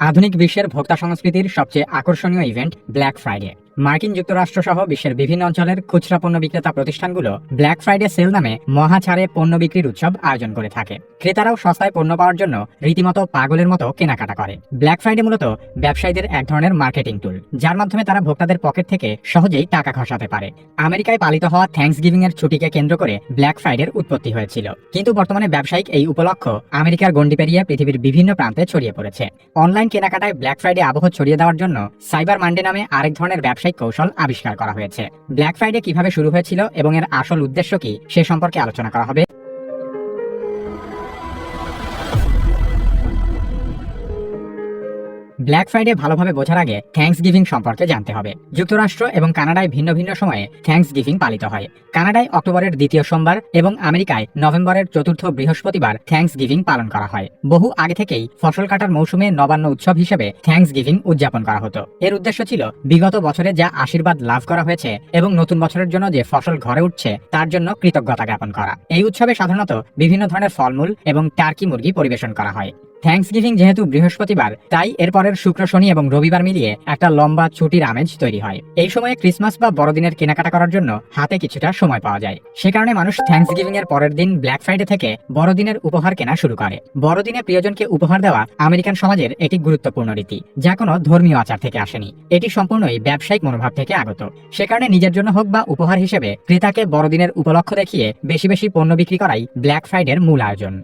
আধুনিক বিশ্বের ভোক্তা সংস্কৃতির সবচেয়ে আকর্ষণীয় ইভেন্ট ব্ল্যাক ফ্রাইডে মার্কিন যুক্তরাষ্ট্র সহ বিশ্বের বিভিন্ন অঞ্চলের খুচরা পণ্য বিক্রেতা প্রতিষ্ঠানগুলো ব্ল্যাক ফ্রাইডে সেল নামে মহা ছাড়ে পণ্য বিক্রির উৎসব আয়োজন করে থাকে। ক্রেতারাও সস্তায় পণ্য পাওয়ার জন্য রীতিমতো পাগলের মতো কেনাকাটা করে। ব্ল্যাক ফ্রাইডে মূলত ব্যবসায়ীদের এক ধরনের মার্কেটিং টুল যার মাধ্যমে তারা ভোক্তাদের পকেট থেকে সহজেই টাকা খসাতে পারে। আমেরিকায় পালিত হওয়া থ্যাঙ্কস গিভিং এর ছুটিকে কেন্দ্র করে ব্ল্যাক ফ্রাইডের উৎপত্তি হয়েছিল। কিন্তু বর্তমানে ব্যবসায়িক এই উপলক্ষ আমেরিকার গণ্ডি পেরিয়ে পৃথিবীর বিভিন্ন প্রান্তে ছড়িয়ে পড়েছে। অনলাইন কেনাকাটায় ব্ল্যাক ফ্রাইডে আবহ ছড়িয়ে দেওয়ার জন্য সাইবার মান্ডে নামে আরেক ধরনের ব্যবসায়িক কৌশল আবিষ্কার করা হয়েছে। ব্ল্যাক ফ্রাইডে কীভাবে শুরু হয়েছিল এবং এর আসল উদ্দেশ্য কি, সে সম্পর্কে আলোচনা করা হবে। ব্ল্যাক ফ্রাইডে ভালোভাবে বোঝার আগে থ্যাঙ্কস গিভিং সম্পর্কে জানতে হবে। যুক্তরাষ্ট্র এবং কানাডায় ভিন্ন ভিন্ন সময়ে থ্যাঙ্কস গিভিং পালিত হয়। কানাডায় অক্টোবরের দ্বিতীয় সোমবার এবং আমেরিকায় নভেম্বরের চতুর্থ বৃহস্পতিবার থ্যাঙ্কস গিভিং পালন করা হয়। বহু আগে থেকেই ফসল কাটার মৌসুমে নবান্ন উৎসব হিসেবে থ্যাঙ্কস গিভিং উদযাপন করা হতো। এর উদ্দেশ্য ছিল বিগত বছরে যা আশীর্বাদ লাভ করা হয়েছে এবং নতুন বছরের জন্য যে ফসল ঘরে উঠছে, তার জন্য কৃতজ্ঞতা জ্ঞাপন করা। এই উৎসবে সাধারণত বিভিন্ন ধরনের ফলমূল এবং টার্কি মুরগি পরিবেশন করা হয়। থ্যাঙ্কস গিভিং যেহেতু বৃহস্পতিবার, তাই এরপরের শুক্র শনি এবং রবিবার মিলিয়ে একটা লম্বা ছুটির আমেজ তৈরি হয়। এই সময়ে ক্রিসমাস বা বড়দিনের কেনাকাটা করার জন্য হাতে কিছুটা সময় পাওয়া যায়। সে কারণে মানুষ থ্যাঙ্কস গিভিং এর পরের দিন ব্ল্যাক ফ্রাইডে থেকে বড়দিনের উপহার কেনা শুরু করে। বড়দিনে প্রিয়জনকে উপহার দেওয়া আমেরিকান সমাজের একটি গুরুত্বপূর্ণ রীতি, যা কোনো ধর্মীয় আচার থেকে আসেনি। এটি সম্পূর্ণই ব্যবসায়িক মনোভাব থেকে আগত। সে কারণে নিজের জন্য হোক বা উপহার হিসেবে, ক্রেতাকে বড়দিনের উপলক্ষ দেখিয়ে বেশি বেশি পণ্য বিক্রি করাই ব্ল্যাক ফ্রাইডের মূল আয়োজন।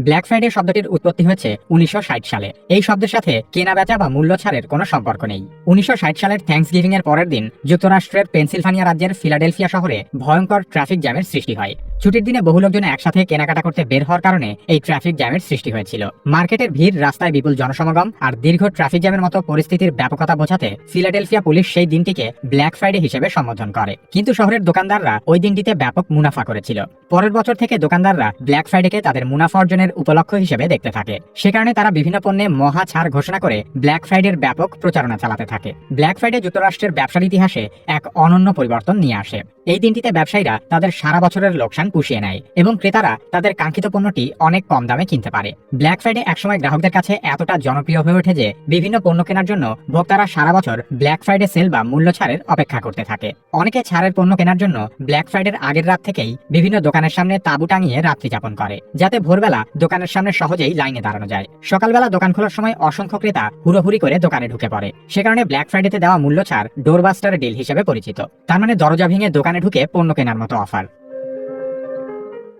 ব্ল্যাক ফ্রাইডে শব্দটির উৎপত্তি হয়েছে উনিশশো ষাট সালে। এই শব্দের সাথে কেনা বেচা বা মূল্য ছাড়ের কোনো সম্পর্ক নেই। উনিশশো ষাট সালের থ্যাংকস গিভিং এর পরের দিন যুক্তরাষ্ট্রের পেনসিলভানিয়া রাজ্যের ফিলাডেলফিয়া শহরে ভয়ঙ্কর ট্রাফিক জ্যামের সৃষ্টি হয়। ছুটির দিনে বহু লোকজন একসাথে কেনাকাটা করতে বের হওয়ার কারণে এই ট্রাফিক জ্যামের সৃষ্টি হয়েছিল। মার্কেটের ভিড়, রাস্তায় বিপুল জনসমাগম আর দীর্ঘ ট্রাফিক জ্যামের মতো পরিস্থিতির ব্যাপকতা বোঝাতে ফিলাডেলফিয়া পুলিশ সেই দিনটিকে ব্ল্যাক ফ্রাইডে হিসেবে সম্বোধন করে। কিন্তু শহরের দোকানদাররা ওই দিনটিতে ব্যাপক মুনাফা করেছিল। পরের বছর থেকে দোকানদাররা ব্ল্যাক ফ্রাইডেকে তাদের মুনাফা অর্জনের উপলক্ষ হিসেবে দেখতে থাকে। সে কারণে তারা বিভিন্ন পণ্যে মহা ছাড় ঘোষণা করে ব্ল্যাক ফ্রাইডের ব্যাপক প্রচারণা চালাতে থাকে। ব্ল্যাক ফ্রাইডে যুক্তরাষ্ট্রের ব্যবসার ইতিহাসে এক অনন্য পরিবর্তন নিয়ে আসে। এই দিনটিতে ব্যবসায়ীরা তাদের সারা বছরের লোকসান পুষিয়ে নেয় এবং ক্রেতারা তাদের কাঙ্ক্ষিত পণ্যটি অনেক কম দামে কিনতে পারে। ব্ল্যাক ফ্রাইডে একসময় গ্রাহকদের কাছে এতটা জনপ্রিয় হয়ে ওঠে যে বিভিন্ন পণ্য কেনার জন্য ভোক্তারা সারা বছর ব্ল্যাক ফ্রাইডে সেল বা মূল্য ছাড়ের অপেক্ষা করতে থাকে। অনেকে ছাড়ের পণ্য কেনার জন্য ব্ল্যাক ফ্রাইডের আগের রাত থেকেই বিভিন্ন দোকানের সামনে তাঁবু টাঙিয়ে রাত্রি যাপন করে, যাতে ভোরবেলা দোকানের সামনে সহজেই লাইনে দাঁড়ানো যায়। সকালবেলা দোকান খোলার সময় অসংখ্য ক্রেতা হুড়োহুড়ি করে দোকানে ঢুকে পড়ে। সে কারণে ব্ল্যাক ফ্রাইডেতে দেওয়া মূল্য ছাড় ডোরবাস্টার ডিল হিসেবে পরিচিত। তার মানে দরজা ভেঙে দোকানে ঢুকে পণ্য কেনার মতো অফার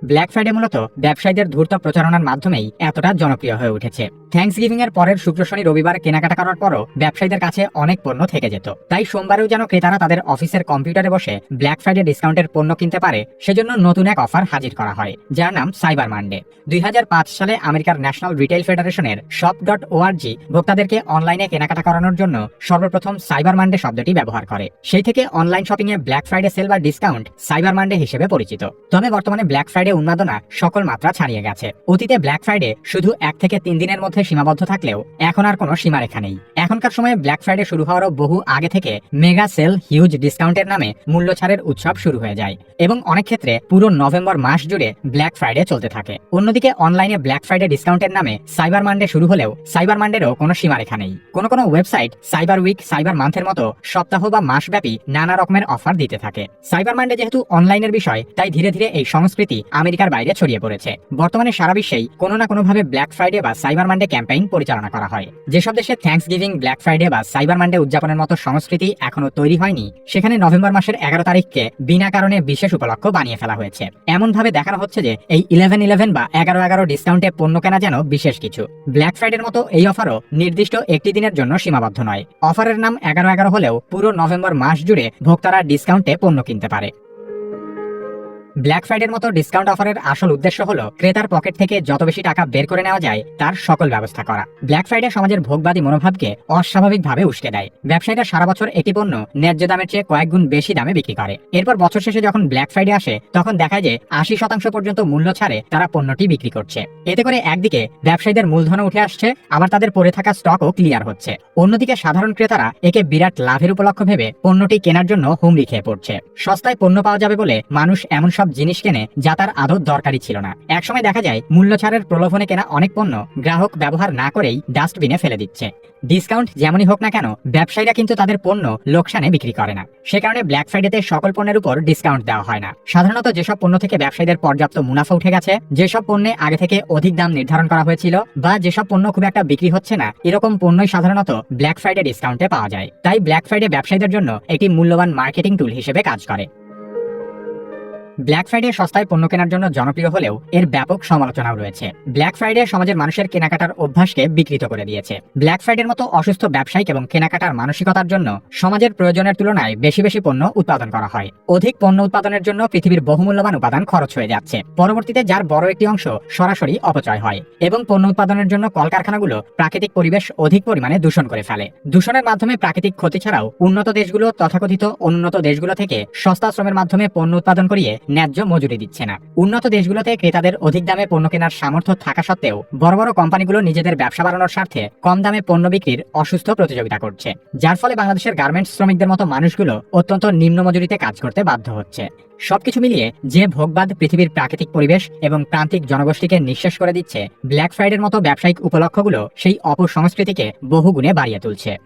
ব্ল্যাক ফ্রাইডে মূলত ব্যবসায়ীদের ধূর্ত প্রচারণার মাধ্যমেই এতটা জনপ্রিয় হয়ে উঠেছে। থ্যাঙ্কস গিভিং এর পরের শুক্র শনি রবিবার কেনাকাটা করার পরও ব্যবসায়ীদের কাছে অনেক পণ্য থেকে যেত। তাই সোমবারেও যেন ক্রেতারা তাদের অফিসের কম্পিউটারে বসে ব্ল্যাক ফ্রাইডে ডিসকাউন্টের পণ্য কিনতে পারে, সেজন্য নতুন এক অফার হাজির করা হয়, যার নাম সাইবার মান্ডে দুই সালে আমেরিকার ন্যাশনাল রিটেল ফেডারেশনের শপ ডট ওআরজি ভোক্তাদেরকে অনলাইনে কেনাকাটা করানোর জন্য সর্বপ্রথম সাইবার মান্ডে শব্দটি ব্যবহার করে। সেই থেকে অনলাইন শপিং এ ব্ল্যাক ফ্রাইডে সেল বা ডিসকাউন্ট সাইবার মান্ডে হিসেবে পরিচিত। তবে বর্তমানে ব্ল্যাক ফ্রাইডে উন্মাদনা সকল মাত্রা ছাড়িয়ে গেছে। অতীতে ব্ল্যাক ফ্রাইডে শুধু এক থেকে তিন দিনের মধ্যে সীমাবদ্ধ থাকলেও এখন আর কোনো সীমারেখা নেই। এখনকার সময়ে ব্ল্যাক ফ্রাইডে শুরু হওয়ারও বহু আগে থেকে মেগা সেল হিউজ ডিসকাউন্টের নামে মূল্য ছাড়ের উৎসব শুরু হয়ে যায়। এবং অনেক ক্ষেত্রে পুরো নভেম্বর মাস জুড়ে ব্ল্যাক ফ্রাইডে চলতে থাকে। অন্যদিকে অনলাইনে ব্ল্যাক ফ্রাইডে ডিসকাউন্টের নামে সাইবার মান্ডে শুরু হলেও সাইবার মান্ডেরও কোনো সীমারেখা নেই কোনো কোনো ওয়েবসাইট সাইবার উইক সাইবার মান্থের মতো সপ্তাহ বা মাসব্যাপী নানা রকমের অফার দিতে থাকে। সাইবার মান্ডে যেহেতু অনলাইনের বিষয়, তাই ধীরে ধীরে এই সংস্কৃতি আমেরিকার বাইরে ছড়িয়ে পড়েছে। বর্তমানে সারা বিশ্বেই কোনো না কোনোভাবে ব্ল্যাক ফ্রাইডে বা সাইবার মান্ডে ক্যাম্পেইন পরিচালনা করা হয়। যেসব দেশে থ্যাঙ্কস গিভিং ব্ল্যাক ফ্রাইডে বা সাইবার মান্ডে উদযাপনের মতো সংস্কৃতি এখনও তৈরি হয়নি। সেখানে নভেম্বর মাসের এগারো তারিখকে বিনা কারণে বিশেষ উপলক্ষ বানিয়ে ফেলা হয়েছে। এমন ভাবে দেখানো হচ্ছে যে এই ইলেভেন ইলেভেন বা এগারো এগারো ডিসকাউন্টে পণ্য কেনা যেন বিশেষ কিছু। ব্ল্যাক ফ্রাইডের মতো এই অফারও নির্দিষ্ট একটি দিনের জন্য সীমাবদ্ধ নয়। অফারের নাম এগারো এগারো হলেও পুরো নভেম্বর মাস জুড়ে ভোক্তারা ডিসকাউন্টে পণ্য কিনতে পারে। ব্ল্যাক ফ্রাইডের মতো ডিসকাউন্ট অফারের আসল উদ্দেশ্য হলো ক্রেতার পকেট থেকে যত বেশি টাকা বের করে নেওয়া যায়, তার সকল ব্যবস্থা করা। ব্ল্যাক ফ্রাইডে সমাজের ভোগবাদী মনোভাবকে অস্বাভাবিকভাবে উস্কে দেয়। ব্যবসায়ীরা সারা বছর একটি পণ্য ন্যায্য দামের চেয়ে কয়েক গুণ বেশি দামে বিক্রি করে। এরপর বছর শেষে যখন ব্ল্যাক ফ্রাইডে আসে, তখন দেখা যায় আশি শতাংশ পর্যন্ত মূল্য ছাড়ে তারা পণ্যটি বিক্রি করছে। এতে করে একদিকে ব্যবসায়ীদের মূলধন উঠে আসছে, আবার তাদের পড়ে থাকা স্টকও ক্লিয়ার হচ্ছে। অন্যদিকে সাধারণ ক্রেতারা একে বিরাট লাভের উপলক্ষ ভেবে পণ্যটি কেনার জন্য হুমড়ি খেয়ে পড়ছে। সস্তায় পণ্য পাওয়া যাবে বলে মানুষ এমন সব সব জিনিস কেনে যা তার আদৌ দরকারি ছিল না। একসময় দেখা যায় মূল্য ছাড়ের প্রলোভনে কেনা অনেক পণ্য গ্রাহক ব্যবহার না করেই ডাস্টবিনে ফেলে দিচ্ছে। ডিসকাউন্ট যেমনই হোক না কেন, ব্যবসায়ীরা কিন্তু তাদের পণ্য লোকসানে বিক্রি করে না। সে কারণে ব্ল্যাক ফ্রাইডেতে সকল পণ্যের উপর ডিসকাউন্ট দেওয়া হয় না। সাধারণত যেসব পণ্য থেকে ব্যবসায়ীদের পর্যাপ্ত মুনাফা উঠে গেছে, যেসব পণ্যে আগে থেকে অধিক দাম নির্ধারণ করা হয়েছিল বা যেসব পণ্য খুব একটা বিক্রি হচ্ছে না, এরকম পণ্যই সাধারণত ব্ল্যাক ফ্রাইডে ডিসকাউন্টে পাওয়া যায়। তাই ব্ল্যাক ফ্রাইডে ব্যবসায়ীদের জন্য একটি মূল্যবান মার্কেটিং টুল হিসেবে কাজ করে। ব্ল্যাক ফ্রাইডে সস্তায় পণ্য কেনার জন্য জনপ্রিয় হলেও এর ব্যাপক সমালোচনাও রয়েছে। ব্ল্যাক ফ্রাইডে সমাজের মানুষের কেনাকাটার অভ্যাসকে বিকৃত করে দিয়েছে। ব্ল্যাক ফ্রাইডের মতো অসুস্থ ব্যবসায়িক এবং কেনাকাটার মানসিকতার জন্য সমাজের প্রয়োজনের তুলনায় বেশি বেশি পণ্য উৎপাদন করা হয়। অধিক পণ্য উৎপাদনের জন্য পৃথিবীর বহুমূল্যবান উপাদান খরচ হয়ে যাচ্ছে। পরবর্তীতে যার বড় একটি অংশ সরাসরি অপচয় হয় এবং পণ্য উৎপাদনের জন্য কলকারখানাগুলো প্রাকৃতিক পরিবেশ অধিক পরিমাণে দূষণ করে ফেলে। দূষণের মাধ্যমে প্রাকৃতিক ক্ষতি ছাড়াও উন্নত দেশগুলো তথাকথিত উন্নত দেশগুলো থেকে সস্তা শ্রমের মাধ্যমে পণ্য উৎপাদন করিয়ে ন্যায্য মজুরি দিচ্ছে না। উন্নত দেশগুলোতে ক্রেতাদের অধিক দামে পণ্য কেনার সামর্থ্য থাকা সত্ত্বেও বড় বড় কোম্পানিগুলো নিজেদের ব্যবসা বাড়ানোর স্বার্থে কম দামে পণ্য বিক্রির অসুস্থ প্রতিযোগিতা করছে। যার ফলে বাংলাদেশের গার্মেন্টস শ্রমিকদের মতো মানুষগুলো অত্যন্ত নিম্ন মজুরিতে কাজ করতে বাধ্য হচ্ছে। সবকিছু মিলিয়ে যে ভোগবাদ পৃথিবীর প্রাকৃতিক পরিবেশ এবং প্রান্তিক জনগোষ্ঠীকে নিঃশেষ করে দিচ্ছে, ব্ল্যাক ফ্রাইডের মতো ব্যবসায়িক উপলক্ষগুলো সেই অপসংস্কৃতিকে বহুগুণে বাড়িয়ে তুলছে।